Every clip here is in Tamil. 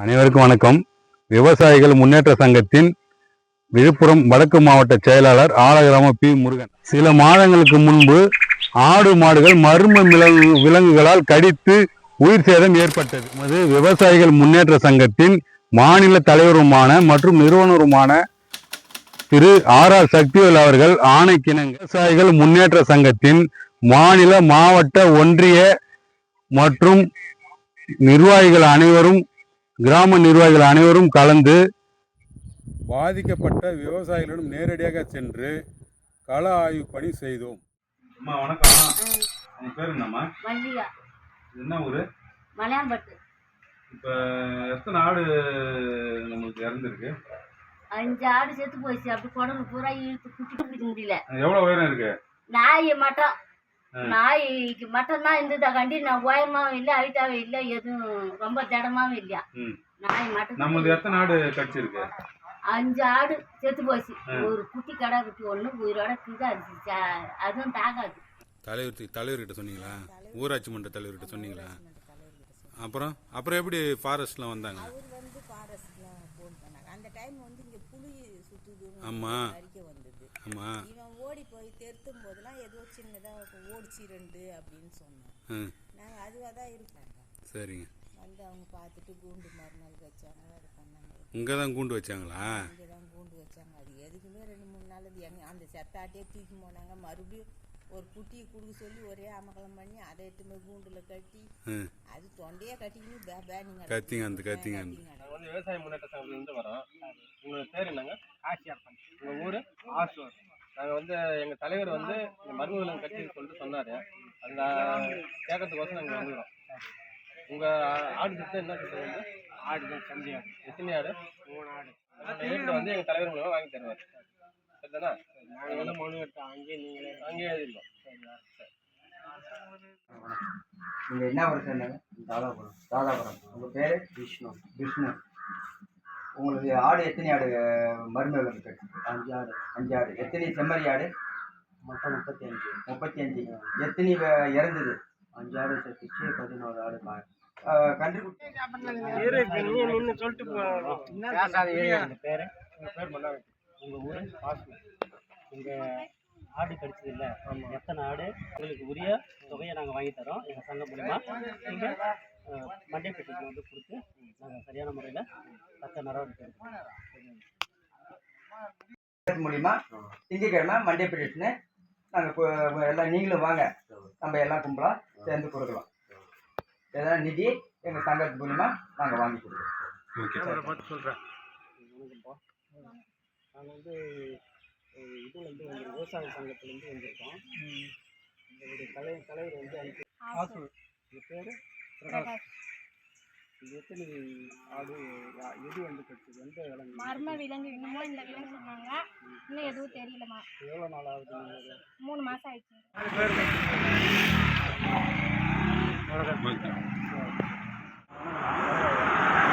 அனைவருக்கும் வணக்கம். விவசாயிகள் முன்னேற்ற சங்கத்தின் விழுப்புரம் வடக்கு மாவட்ட செயலாளர் ஆலகிராம பி முருகன். சில மாதங்களுக்கு முன்பு ஆடு மாடுகள் மர்ம விலங்கு விலங்குகளால் கடித்து உயிர் சேதம் ஏற்பட்டது. அது விவசாயிகள் முன்னேற்ற சங்கத்தின் மாநில தலைவருமான மற்றும் நிறுவனருமான திரு ஆர் ஆர் சக்திவேல் அவர்கள் ஆணைக்கிணங்க. விவசாயிகள் முன்னேற்ற சங்கத்தின் மாநில மாவட்ட ஒன்றிய மற்றும் நிர்வாகிகள் அனைவரும் கிராம நிர்வாகிகள் அனைவரும் கலந்து பாதிக்கப்பட்ட விவசாயிகளிடம் நேரடியாக சென்று கள ஆய்வு பணி செய்தோம். அம்மா வணக்கம் உங்க பேர் என்னம்மா? இது என்ன ஊரு? மலையாம்பட்டு இப்போ எத்தனை ஆடு நம்மளுக்கு இறந்துருக்கு? அஞ்சு ஆடு செத்து போயிடுச்சு. அப்படி குடல் பூரா இழுத்து குட்டி பிடிக்க முடியல. எவ்வளோ உயரம் இருக்கு? நாய் மட்டும். நாய்க்கு மட்டும் தான் இருந்ததா கண்டி நான் உயரமாவும் இல்லை ஹைட்டாவும் இல்லை எதுவும் ரொம்ப திடமாவும் இல்லையா. ம். நாய் மட்டும் நம்மளுக்கு எத்தனை ஆடு கடிச்சிருக்கு? அஞ்சு ஆடு செத்து போச்சு. ஒரு குட்டி கடை குட்டி ஒன்று உயிரோட கீழே இருந்துச்சு அதுவும் தாகாது. தலைவர் தலைவர்கிட்ட சொன்னீங்களா? ஊராட்சி மன்ற தலைவர்கிட்ட சொன்னீங்களா? அப்புறம் அப்புறம் எப்படி ஃபாரஸ்ட்லாம் வந்தாங்க அவர் வந்து ஃபாரஸ்ட்லாம் ஃபோன் பண்ணாங்க அந்த டைம் வந்து இங்கே புலி ஆமா. அறிக்கை வந்தது. இவன் ஓடி போய் தெருத்தும் போதெல்லாம் ஏதோ சின்னதாக ஓடிச்சு ரெண்டு அப்படின்னு சொன்னான். ம் நாங்கள் அதுவாக தான் இருக்கோம் சரிங்க. வந்து அவங்க பார்த்துட்டு கூண்டு மறுநாள் வச்சாங்க அது பண்ணாங்க இங்கே தான் கூண்டு வச்சாங்களா? இங்கே தான் கூண்டு வச்சாங்க. அது எதுக்குமே ரெண்டு மூணு நாள் அது எங்க அந்த செத்தாட்டே தூக்கி போனாங்க. மறுபடியும் ஒரு குட்டியை கொடுக்க சொல்லி ஒரே அமகலம் பண்ணி அதை எடுத்து கூண்டில் கட்டி அது தொண்டையே பேனிங்க கத்திங்க அந்த கத்திங்க அந்த. நாங்கள் வந்து விவசாய முன்னேற்ற சங்கத்துலேருந்து வரோம் உங்களோட பேர் என்னங்க? ஆசியாப்பன் உங்கள் ஊர்? ஆசூர். நாங்கள் வந்து எங்கள் தலைவர் வந்து இந்த மர்ம விலங்கு கட்சி சொல்லிட்டு சொன்னார் அந்த கேட்கறதுக்கோசம் நாங்கள் வந்துக்கிறோம் உங்கள் ஆடு சித்தம் என்ன சித்தம் வந்து? ஆடு தான் சந்தி ஆடு எத்தனை ஆடு? மூணு ஆடு. ரேட்டில் வந்து எங்கள் தலைவர் மூலமாக வாங்கி தருவார். நாங்கள் வந்து மனு எடுத்தோம் அங்கேயே நீங்களே அங்கேயே எழுதிருக்கோம் நீங்கள் என்ன ஊர் சொன்னீங்க? தாதாபுரம். தாதாபுரம். உங்கள் பேர்? விஷ்ணு. விஷ்ணு. உங்களுக்கு ஆடு எத்தனை ஆடு விலங்கு கட்டுது அஞ்சு ஆடு. அஞ்சு ஆடு. எத்தனை செம்மறி ஆடு? மொத்தம் முப்பத்தி அஞ்சு முப்பத்தி அஞ்சு எத்தனை இறந்தது? அஞ்சு ஆடு செத்துச்சு பதினோரு ஆடு மா கண்டுபிடி பேர்? உங்கள் ஊர்? உங்கள் ஆடு கடிச்சது இல்லை. எத்தனை ஆடு? உங்களுக்கு உரிய தொகையை நாங்கள் வாங்கி தரோம் எங்கள் சங்கம் மூலிமா நீங்கள் மண்டே பெட்டிக்கு வந்து கொடுத்து நாங்கள் சரியான முறையில் தக்க நடவடிக்கை எடுப்போம் மூலிமா திங்கக்கிழமை மண்டே பிடிச்சுன்னு நாங்கள் எல்லாம் நீங்களும் வாங்க. நம்ம எல்லாம் கும்பலாக சேர்ந்து கொடுக்கலாம். ஏதாவது நிதி எங்கள் சங்கத்து மூலிமா நாங்கள் வாங்கி கொடுக்குறோம். ஓகே. வணக்கம்ப்பா நாங்கள் வந்து அஹ், இதுலேருந்து வந்து விவசாய சங்கத்துலேருந்து வந்திருக்கோம். எங்களுடைய தலை தலைவர் வந்து அனுப்பி ஆசூர். இது பேர்? பிரகாஷ். இது எத்தனை ஆடு எது வந்து கடிச்சது எந்த விலங்கு மர்ம விலங்கு இன்னமும் இந்த விலங்கு சொன்னாங்க. இன்னும் எதுவும் தெரியலம்மா. எவ்வளோ நாள் ஆகுது மூணு மாசம் ஆயிடுச்சு.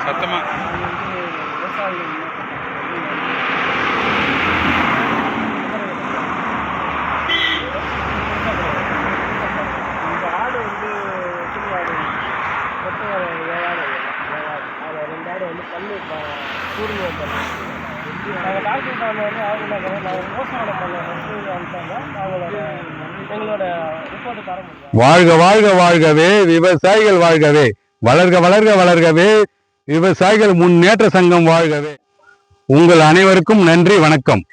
சத்தமாக விவசாயிகள் இந்த ஆடு வந்து எத்தனை ஆடு மொத்தம் ஒரு ஏழாடு ஏழாடு அதில் நாங்கள் டாக்டர் நாங்கள் மோசமான பண்ண அனுப்பிச்சாங்க. அவங்களோட எங்களோட ரிப்போர்ட்டு தர முடியும் வாழ்க வாழ்க வாழ்கவே விவசாயிகள் வாழ்கவே வளர்க வளர்க வளர்கவே விவசாயிகள் முன்னேற்ற சங்கம் வாழ்கவே. உங்கள் அனைவருக்கும் நன்றி வணக்கம்.